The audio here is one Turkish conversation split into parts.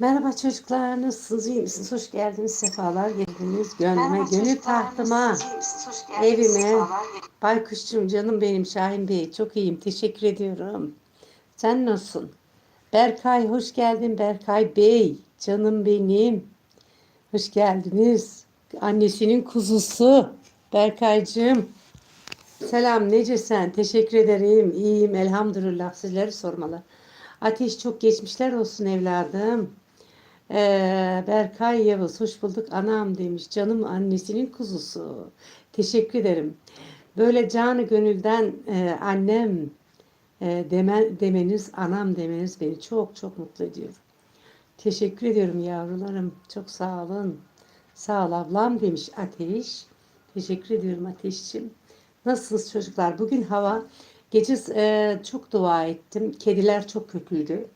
Merhaba çocuklar, nasılsınız, iyi misiniz? Hoş geldiniz, sefalar geldiniz. Gönlüme, Merhaba gönül tahtıma, evime, baykuşçum canım benim Şahin Bey. Çok iyiyim, teşekkür ediyorum. Sen nasılsın? Berkay, hoş geldin Berkay Bey. Canım benim. Hoş geldiniz. Annesinin kuzusu. Berkaycığım. Selam, nece sen? Teşekkür ederim. İyiyim, elhamdülillah. Sizleri sormalı. Ateş çok geçmişler olsun evladım. Ee, Berkay Yavuz, hoş bulduk anam demiş. Canım annesinin kuzusu. Teşekkür ederim. Böyle canı gönülden e, annem e, deme, demeniz, anam demeniz beni çok çok mutlu ediyor. Teşekkür ediyorum yavrularım. Çok sağ olun. Sağ ol ablam demiş Ateş. Teşekkür ediyorum Ateş'ciğim. Nasılsınız çocuklar? Bugün hava gece e, çok dua ettim. Kediler çok kötüydü.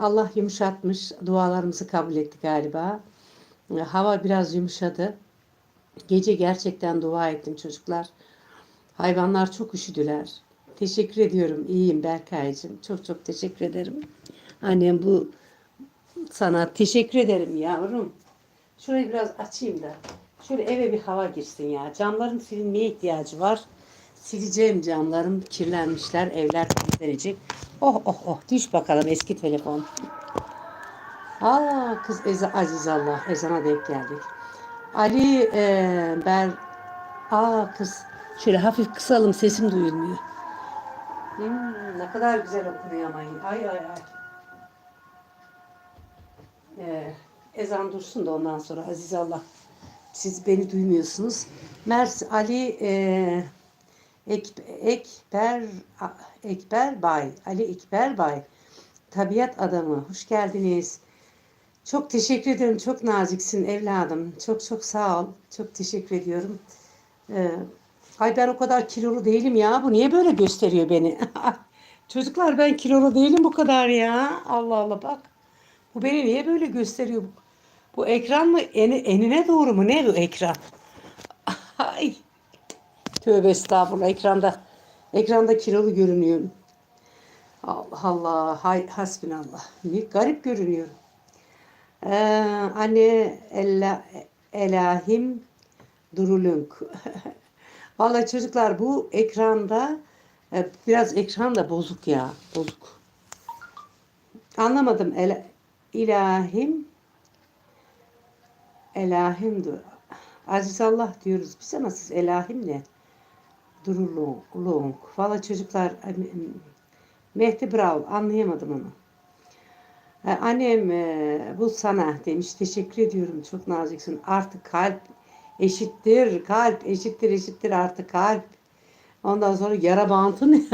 Allah yumuşatmış. Dualarımızı kabul etti galiba. E, Hava biraz yumuşadı. Gece gerçekten dua ettim çocuklar. Hayvanlar çok üşüdüler. Teşekkür ediyorum. İyiyim Berkay'cığım. Çok çok teşekkür ederim. Annem bu sana teşekkür ederim yavrum. Şurayı biraz açayım da. Şöyle eve bir hava girsin ya. Camların silinmeye ihtiyacı var. Sileceğim camlarım kirlenmişler. Evler temizlenecek. Oh oh oh düş bakalım eski telefon. Aa kız Eza, Aziz Allah ezana denk geldik. Ali e, Ber Aa kız şöyle hafif kısalım sesim duyulmuyor. Hmm, ne kadar güzel okunuyor ama. Ay ay ay. Ee, ezan dursun da ondan sonra Aziz Allah. Siz beni duymuyorsunuz. Mers Ali e, Ekber Ekber Bay Ali Ekber Bay Tabiat adamı. Hoş geldiniz. Çok teşekkür ederim. Çok naziksin evladım. Çok çok sağ ol. Çok teşekkür ediyorum. Ee, ay ben o kadar kilolu değilim ya. Bu niye böyle gösteriyor beni? Çocuklar ben kilolu değilim bu kadar ya. Allah Allah bak. Bu beni niye böyle gösteriyor? Bu ekran mı? Eni, enine doğru mu? Ne bu ekran? Ay. Tövbe estağfurullah. Ekranda ekranda kilolu görünüyorum. Allah Allah. Hay, hasbinallah. Ne garip görünüyorum. Ee, anne ella, elahim durulunk. Vallahi çocuklar bu ekranda e, biraz ekran da bozuk ya. Bozuk. Anlamadım. El, ilahim elahim dur. Aziz Allah diyoruz biz ama siz elahim ne? Durulunk. Valla çocuklar Mehdi Bravo anlayamadım onu. Ee, Annem e, bu sana demiş. Teşekkür ediyorum. Çok naziksin. Artık kalp eşittir. Kalp eşittir eşittir artık kalp. Ondan sonra yara bantın.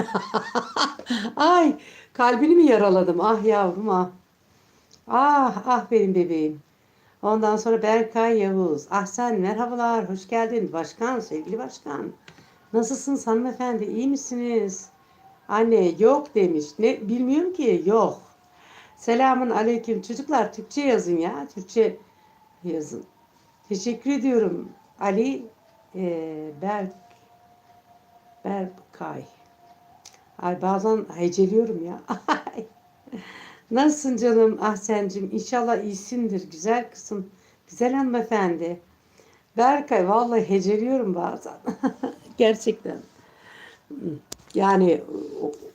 Ay kalbini mi yaraladım? Ah yavrum ah. Ah ah benim bebeğim. Ondan sonra Berkay Yavuz. Ah sen merhabalar. Hoş geldin. Başkan sevgili başkan. Nasılsınız hanımefendi? İyi misiniz? Anne yok demiş. Ne bilmiyorum ki yok. Selamun aleyküm. Çocuklar Türkçe yazın ya. Türkçe yazın. Teşekkür ediyorum. Ali e, Berk Berkay. Ay bazen heceliyorum ya. Nasılsın canım Ahsen'cim? İnşallah iyisindir. Güzel kızım. Güzel hanımefendi. Berkay vallahi heceliyorum bazen. Gerçekten. Yani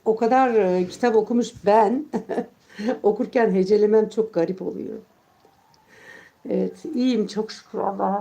o, kadar e, kitap okumuş ben okurken hecelemem çok garip oluyor. Evet iyiyim çok şükür Allah'a.